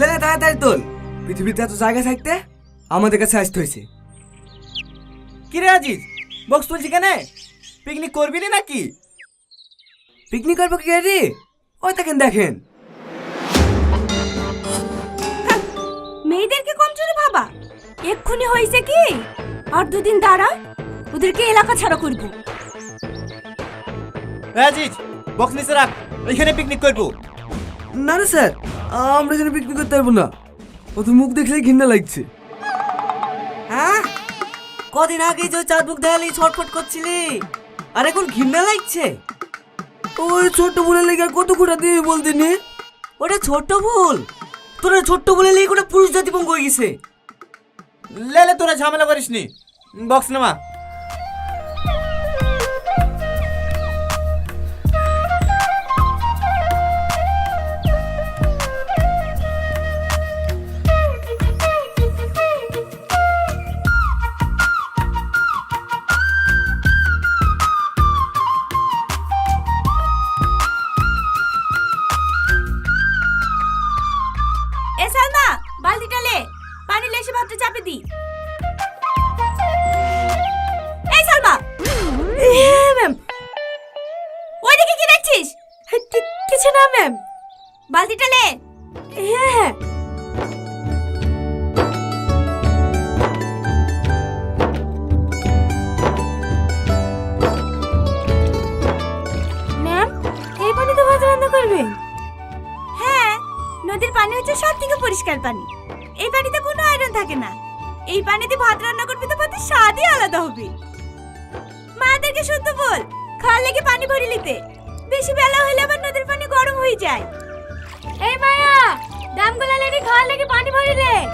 লে তাড়াতাড়ি তোল। পৃথিবীতে এত জায়গা থাকতে আমাদের কাছে আসতে হয়েছে। কিরে আজিজ বক্স তুলছি কেন? পিকনিক করবি না নাকি? পিকনিক করব কি রে? ওই দেখেন। দেখেন মেয়েদেরকে কম চোরে ভাবা? এক্ষুনি হয়েছে কি? আর দুদিন দাঁড়া ওদেরকে এলাকা ছাড়া করব। আজিজ বক্স নিচে রাখ এখানে পিকনিক করব। না না স্যার আমরা এখানে পিকনিক করতে পারব না। ও তো মুখ দেখলেই ঘৃণা লাগছে। হ্যাঁ? কদিন আগে যে চাঁদ মুখ দেখালি ছটফট করছিলি। আর এখন ঘৃণা লাগছে? ওই ছোট্ট বলে লেগে আর কত কোটা দিয়ে বলতে নি ওটা ছোট্ট ভুল। তোরা ছোট্ট বলে লেগে ওটা পুরুষ জাতি পঙ্গ হয়ে গেছে। লেলে তোরা ঝামেলা করিস নি বক্স নামা পানি লেসে ভাতটা চাপে দি। এই সালমা! হ্যাঁ ম্যাম। ওইদিকে কি দেখছিস? কিছু না ম্যাম। বালতিটা লে হ্যাঁ হ্যাঁ। করবেন? হ্যাঁ নদীর পানি হচ্ছে সব থেকে পরিষ্কার পানি। আয়রন থাকে না। এই পানিতে ভাত রান্না করবে তো ভাতের স্বাদই আলাদা হবে। মাদেরকে শুদ্ধ বল খাওয়ার লেগে পানি ভরে নিতে। বেশি বেলা হলে আবার নদীর পানি গরম হয়ে যায়। এই মায়া দামগুলা লেগে খাওয়ার লেগে পানি ভরিলে এই!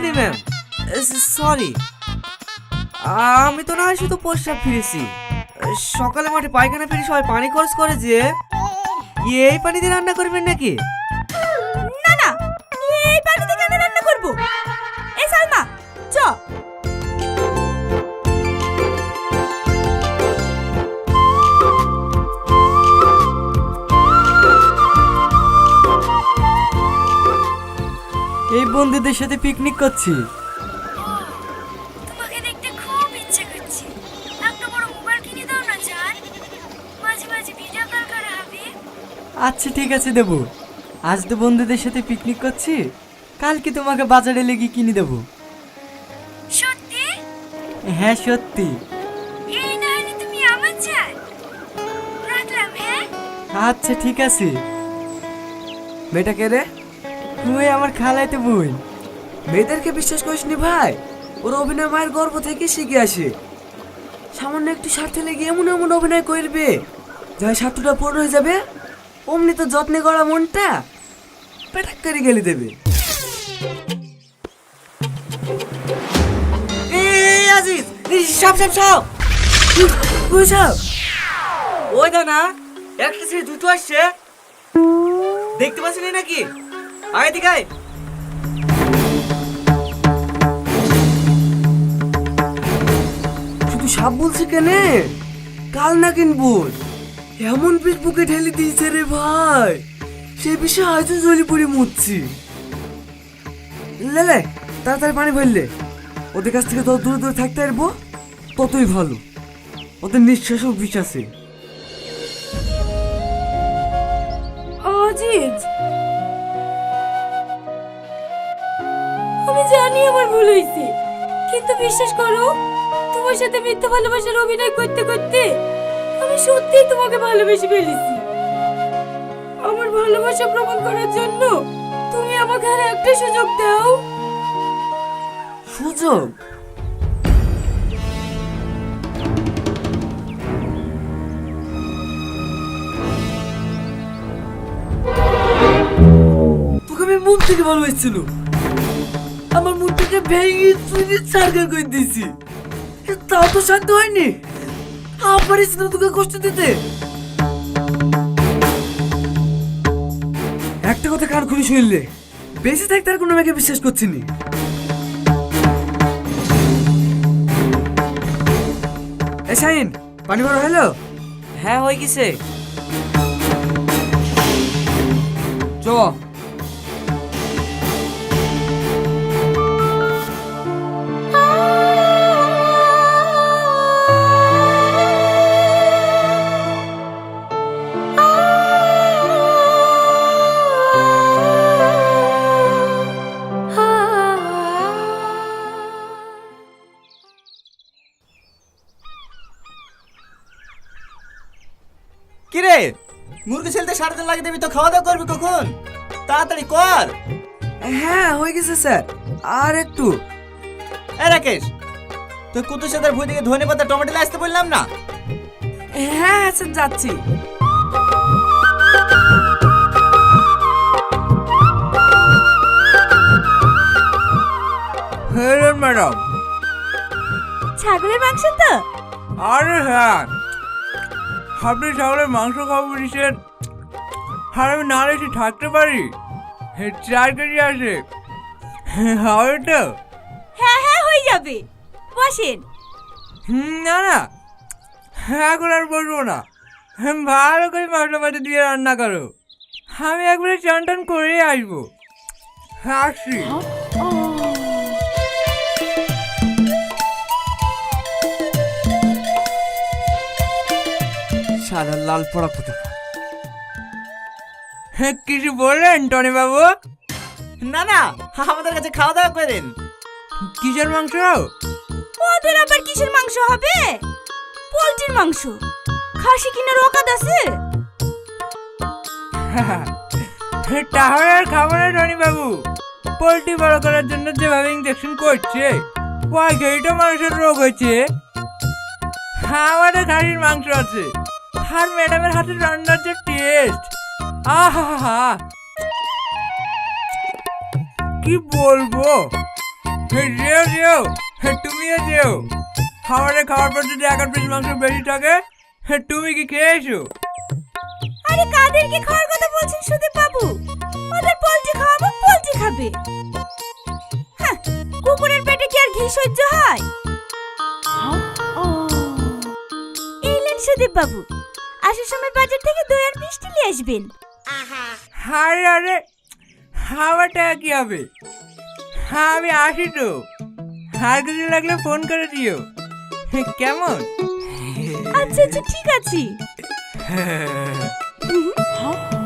করিনি ম্যাম সরি। আমি তো না হয় শুধু প্রস্রাব ফিরেছি। সকালে মাঠে পায়খানা ফিরে সবাই পানি খরচ করে যে। এই পানি দিয়ে রান্না করবেন নাকি? বন্ধুদের সাথে পিকনিক করছি। তোমাকে দেখতে খুব ইচ্ছে করছে। একটা বড় মোবাইল কিনে দাও না জান মাঝে মাঝে ভিডিও কল করা হবে। আচ্ছা ঠিক আছে দেবো। আজ তো বন্ধুদের সাথে পিকনিক করছি। কালকে তোমাকে বাজারে লেগে কিনে দেবো। সত্যি? হ্যাঁ সত্যি। এই না হলে তুমি আমার জান রাখলাম হ্যাঁ? আচ্ছা ঠিক আছে। মেয়েটা কে রে? তুই আমার খালাইতে বোন মেয়েদেরকে বিশ্বাস করিস নি ভাই? ওর অভিনয় মায়ের গর্ব থেকে শিখে আসে। সামান্য একটু স্বার্থে লেগে এমন এমন অভিনয় করবে যাই স্বার্থটা পূর্ণ হয়ে যাবে। অমনি তো যত্নে করা মনটা পেটাক করে গেলে দেবে। আজিজ সাপ সাপ ওই দা না একটা ছেলে দুটো আসছে। দেখতে পাচ্ছি নাকি? আয় দিকে। শুধু সাপ বলছে কেনে? কাল না কিনবো। এমন বুকে ঠেলে দিয়েছে রে ভাই। সে বিষয়ে হয়তো জলি পড়ে মুচ্ছি লে লে, তাড়াতাড়ি পানি ভরলে ওদের কাছ থেকে যত দূরে দূরে থাকতে পারব ততই ভালো। ওদের নিঃশ্বাসও বিষ আছে। আমি জানি আমার ভুল হয়েছে কিন্তু বিশ্বাস করো, তোমার সাথে মিথ্যা ভালোবাসার অভিনয় করতে করতে আমি সত্যিই তোমাকে ভালোবেসে ফেলেছি। আমার ভালোবাসা প্রমাণ করার জন্য তুমি আমাকে আর একটা সুযোগ দাও। সুযোগ? তোকে আমি মন থেকে ভালোবাসছিল মুখটাকে ভেঙে চুরি সার্কেল করে দিয়েছি তাও তো শান্ত হয়নি। আবার না তোকে কষ্ট দিতে। একটা কথা কান খুলে শুনলে? বেঁচে থাকতে আর কোনো মেয়েকে বিশ্বাস করছি নি। এ শাহিন পানি বড় হলো? হ্যাঁ হয়ে গেছে। চ কিরে? মুরগি ছেলতে সাড়ে তিন লাগিয়ে দেবি তো খাওয়া দাওয়া করবি কখন? তাড়াতাড়ি কর। হ্যাঁ হয়ে গেছে স্যার। আর একটু। এ রাকেশ তুই কুতু সাদার ভুই থেকে ধনে পাতা টমেটো আসতে বললাম না? হ্যাঁ স্যার যাচ্ছি। হ্যাঁ ম্যাডাম। ছাগলের মাংস তো? আরে হ্যাঁ। আপনি ছাগলের মাংস খাব বলেছেন। আর আমি না এসে থাকতে পারি? চার কেজি আছে। হবে তো? হ্যাঁ হ্যাঁ হয়ে যাবে। বসেন। হুম, না না। এখন আর বসবো না। ভালো করে মশলা পাতি দিয়ে রান্না করো। আমি একবারে চান টান করে আসব। আসছি। সারা লাল পড়া কোথা হ্যাঁ, কিছু বললেন টনি বাবু না না আমাদের কাছে খাওয়া দাওয়া করেন কিসের মাংস ওদের আবার কিসের মাংস হবে? পোলট্রির মাংস। খাসি কিনার ওকাদ আছে। তাহলে আর খাব না টনি বাবু পোলট্রি বড় করার জন্য যেভাবে ইঞ্জেকশন করছে ওই খেয়েটা মানুষের রোগ হয়েছে। আমাদের খাসির মাংস আছে। আর ম্যাডামের হাতে রান্নার যে টেস্ট আহা কি বলব? হে, যেও যেও তুমিও যেও। খাবারে খাওয়ার পর যদি এক পিস মাংস বেশি থাকে হে, তুমি কি খেয়েছো? আরে কাদেরকে খাওয়ার কথা বলছেন সুদীপ বাবু? ওদের পোলট্রি খাওয়াবো পোলট্রি খাবে। হ্যাঁ, কুকুরের পেটে কি আর ঘি সহ্য হয়? এলেন সুদীপ বাবু আসার সময় বাজার থেকে দই আর মিষ্টি নিয়ে আসবেন। আরে আরে হাওয়াটা টাকা কি হবে? হ্যাঁ আমি আসি তো। আর কিছু লাগলে ফোন করে দিও। কেমন? আচ্ছা আচ্ছা ঠিক আছে।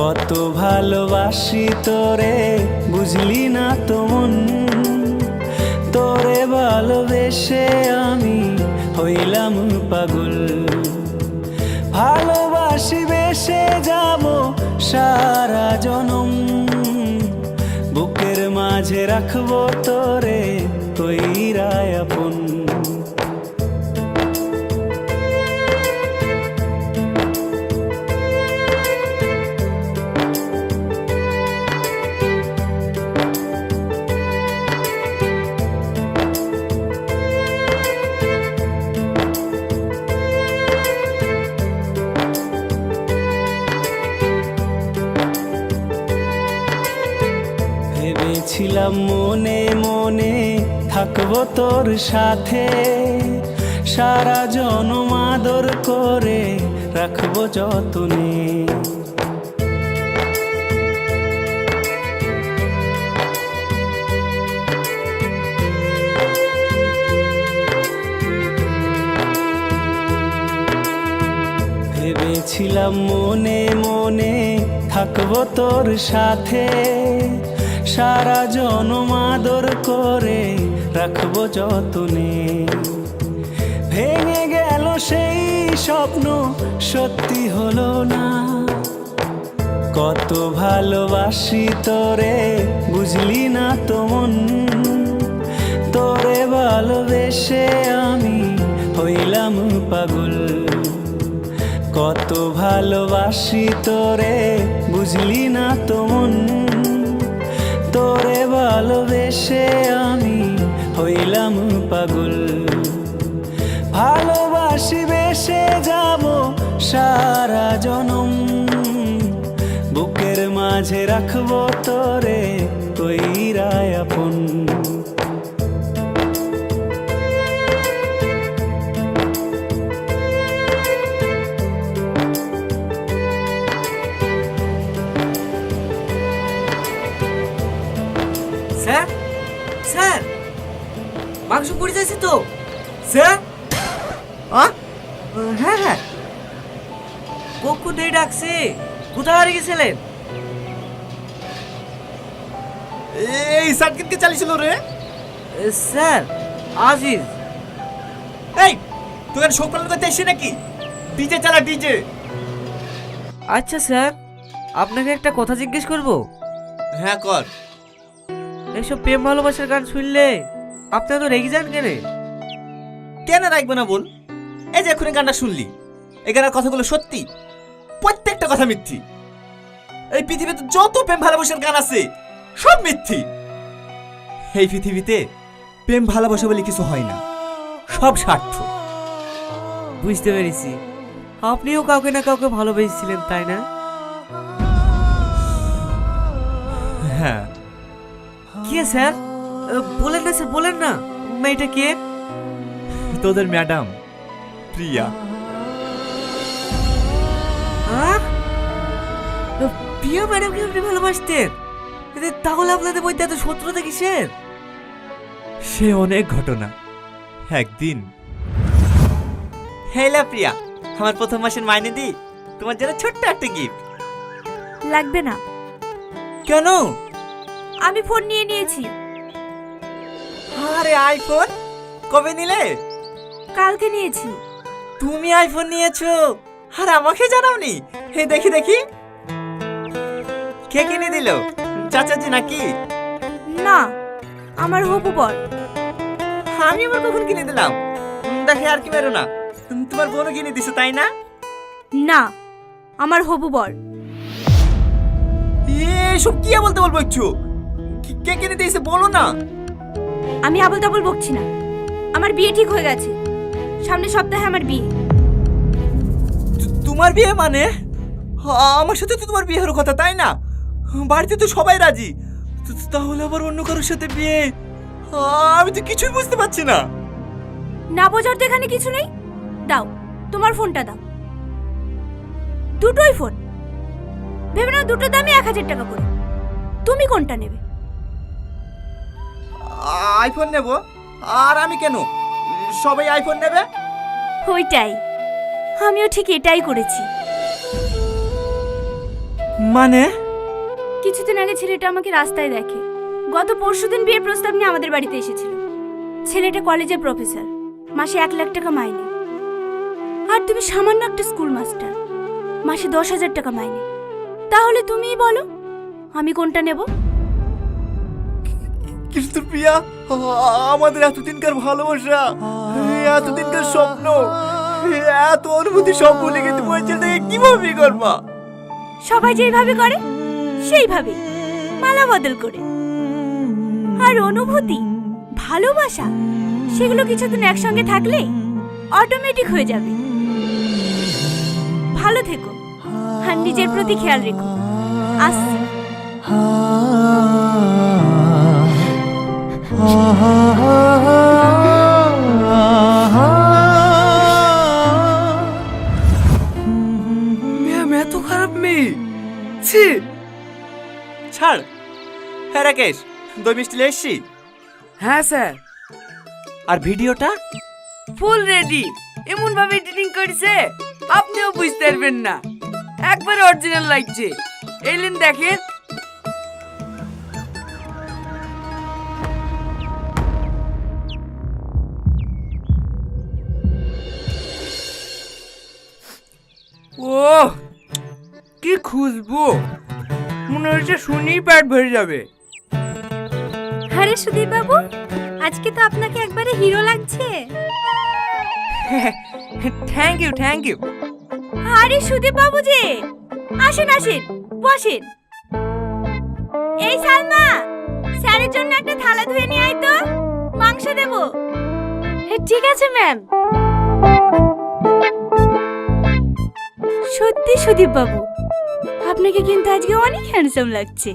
কত ভালোবাসি তোরে, বুঝলি না তো মন। তোরে ভালোবেসে আমি হইলাম পাগল। ভালোবাসি বেসে যাব সারা জনম। বুকের মাঝে রাখব তোরে কইরায় মনে মনে থাকব তোর সাথে। সারা জনম আদর করে রাখব যতনে। ভেবেছিলাম মনে মনে থাকব তোর সাথে। সারা জনম আদর করে রাখব যতনে। ভেঙে গেল সেই স্বপ্ন, সত্যি হলো না। কত ভালোবাসি তোরে, বুঝলি না তো মন। তোরে ভালোবেসে আমি হইলাম পাগল। কত ভালোবাসি তোরে, বুঝলি না তো মন। তোরে ভালোবেসে আমি হইলাম পাগল। ভালোবাসি বেসে যাব সারা জনম। বুকের মাঝে রাখব তোরে তৈরায় আপন। মাংস পড়ে যাচ্ছে তো। স্যার হ্যাঁ হ্যাঁ। এই ডাকছে। কোথায় হারিয়ে গেছিলেন? এই সার্কিটকে চালিয়েছিল রে। স্যার আজিজ। এই তোকে সকাল করতে এসে নাকি? ডিজে চালা ডিজে। আচ্ছা স্যার আপনাকে একটা কথা জিজ্ঞেস করব? হ্যাঁ কর। এইসব প্রেম ভালোবাসার গান শুনলে আপনি তো রেগে যান কেন? কেন রাখবে না বল? এই যে এক্ষুনি গানটা শুনলি। এই গানের কথাগুলো সত্যি? প্রত্যেকটা কথা মিথ্যি। এই পৃথিবীতে যত প্রেম ভালোবাসার গান আছে, সব মিথ্যি। এই পৃথিবীতে প্রেম ভালোবাসা বলে কিছু হয় না। সব স্বার্থ। বুঝতে পেরেছি। আপনিও কাউকে না কাউকে ভালোবেসেছিলেন, তাই না? হ্যাঁ। কি, স্যার? বলেন না স্যার বলেন না। মেয়েটা কে? তোদের ম্যাডাম প্রিয়া। প্রিয়া ম্যাডামকে আপনি ভালোবাসতেন। তাহলে আপনাদের মধ্যে এত শত্রুতা কিসের? সে অনেক ঘটনা। একদিন হেলা প্রিয়া আমার প্রথম মাসের মাইনে দি তোমার জন্য ছোট্ট একটা গিফট লাগবে না। কেন? আমি ফোন নিয়ে নিয়েছি। আরে আইফোন কবে নিলে? কালকে নিয়েছি। তুমি আইফোন নিয়েছো? আর আমাকে জানাওনি? হে দেখি দেখি। কে কিনে দিল? চাচাজি নাকি? না আমার হবু বর। আমি আবার কখন কিনে দিলাম? দেখে আর কি বেরো না। তোমার বোনও কিনে দিছো তাই না? না আমার হবু বর। এসব কি বলতে বলব একটু? কে কিনে দিয়েছে বলো না? আমি আবল তাবল বকছি না। আমার বিয়ে ঠিক হয়ে গেছে। সামনের সপ্তাহে আমার বিয়ে। তোমার বিয়ে মানে? আমার সাথে তো তোমার বিয়ে হওয়ার কথা তাই না? বাড়িতে তো সবাই রাজি। তাহলে আবার অন্য কারোর সাথে বিয়ে? আমি তো কিছুই বুঝতে পারছি না। না বোঝার তো এখানে কিছু নেই। দাও তোমার ফোনটা দাও। দুটোই ফোন। ভেবে নাও দুটো দামই এক হাজার টাকা করে। তুমি কোনটা নেবে? আইফোন নেব? আর আমি কেন? সবাই আইফোন নেবে? ওইটাই। আমিও ঠিক এটাই করেছি। মানে? কিছুদিন আগে ছেলেটা আমাকে রাস্তায় দেখে। গত পরশুদিন বিয়ের প্রস্তাব নিয়ে আমাদের বাড়িতে এসেছিল। ছেলেটা কলেজের প্রফেসর। মাসে এক লাখ টাকা মাইনে। আর তুমি সামান্য একটা স্কুল মাস্টার। মাসে দশ হাজার টাকা মাইনে। তাহলে তুমিই বলো আমি কোনটা নেব? কিন্তু প্রিয়া, আমাদের এতদিনকার ভালোবাসা, এতদিনকার স্বপ্ন, এত অনুভূতি সব ভুলে গিয়ে তুমি ওই ছেলেটাকে কীভাবে করবা সবাই যেইভাবে করে সেইভাবে মালা বদল করে। আর অনুভূতি, ভালোবাসা, সেগুলো কিছুদিন একসঙ্গে থাকলে অটোমেটিক হয়ে যাবে। ভালো থেকো, আর নিজের প্রতি খেয়াল রেখো। আসছি। দই মিষ্টি নিয়ে এসছি হ্যাঁ স্যার। আর ভিডিওটা? Full ready. এমন ভাবে এডিটিং করেছে আপনিও বুঝতে পারবেন না। একবারে অরিজিনাল লাগছে। এলিন দেখেন। ও কি খুশবু। মনে হচ্ছে শুনেই পেট ভরে যাবে। আরে সুদীপ বাবু আজকে তো আপনাকে একবারে হিরো লাগছে। থ্যাংক ইউ থ্যাংক ইউ আরে সুদীপ বাবু যে! আসেন আসেন বসেন। এই সালমা স্যারের জন্য একটা থালা ধুয়ে নিয়ে আয় তো। মাংস দেব। ঠিক আছে ম্যাম। সত্যি সুদীপ বাবু আপনাকে কিন্তু আজকে অনেক হ্যান্ডসাম লাগছে।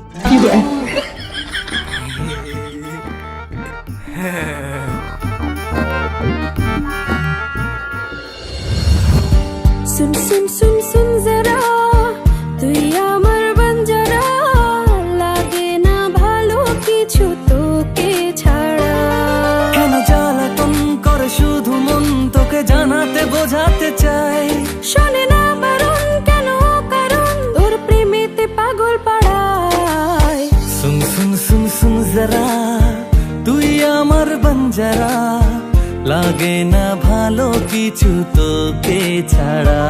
লাগে না ভালো কিছু তোকে ছাড়া।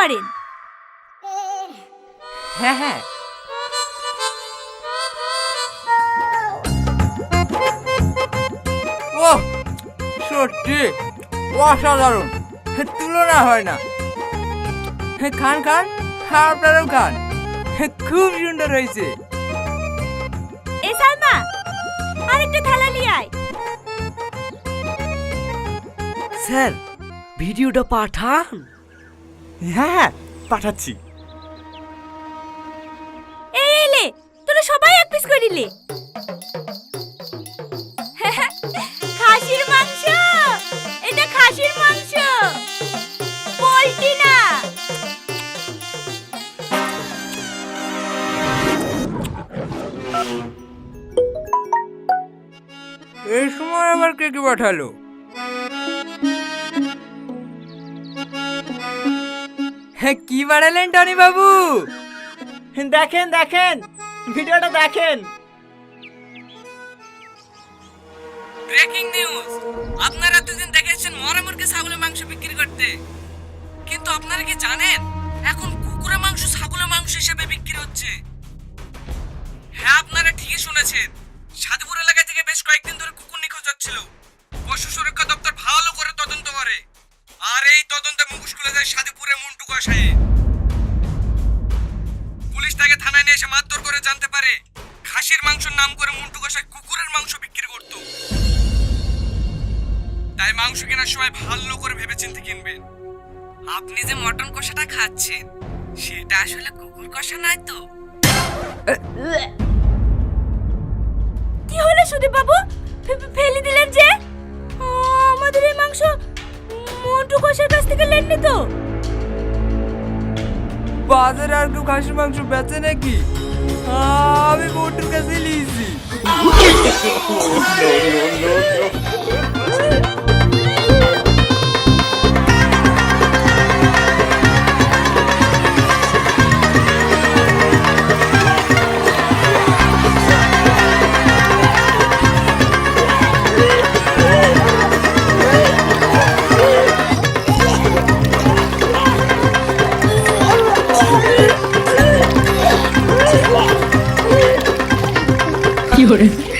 করেন হ্যাঁ হ্যাঁ। ও সত্যি অসাধারণ। তুলনা হয় না। খান খান আপনারাও খান। খুব সুন্দর হয়েছে। সালমা আরেকটা থালা নিয়ে আয়। স্যার ভিডিওটা পাঠান। হ্যাঁ হ্যাঁ পাঠাচ্ছি। এই এলে তোরা সবাই এক পিস করিলে খাসির মাংস! এটা খাসির মাংস! পোল্ট্রি না! এই সময় আবার কে কি পাঠালো? হ্যাঁ কি বাড়ালেন টনি বাবু? দেখেন দেখেন, ভিডিওটা দেখেন। ব্রেকিং নিউজ আপনারা দুদিন দেখেছেন মরা মুরগি ছাগলের মাংস বিক্রি করতে। কিন্তু আপনারা কি জানেন, এখন কুকুরের মাংস ছাগলের মাংস হিসেবে বিক্রি হচ্ছে? হ্যাঁ আপনারা ঠিকই শুনেছেন সাধুপুর এলাকা থেকে বেশ কয়েকদিন ধরে কুকুর নিখোঁজ হচ্ছিল। পশু সুরক্ষা দপ্তর ভালো করে তদন্ত করে। আর এই তদন্তে মুখোশ খুলে যায় সাধুপুরের মুন্টু কষায়ে পুলিশ তাকে থানায় নিয়ে এসে মারধর করে জানতে পারে খাসির মাংসের নাম করে মুন্টু কষায় কুকুরের মাংস বিক্রি করত। তাই মাংস কেনার সময় ভালো করে ভেবেচিন্তে কিনবেন আপনি যে মটন কষাটা খাচ্ছেন সেটা আসলে কুকুর কষা নয় তো? কি হলো সুদীপ বাবু? ফেলে দিলেন যে? ও, আমাদের এই মাংস মন্টু ঘোষের কাছ থেকে লেননি তো? বাজারে আর কেউ খাসির মাংস বেচে নাকি? আমি মন্টুর কাছে নিয়েছি। কি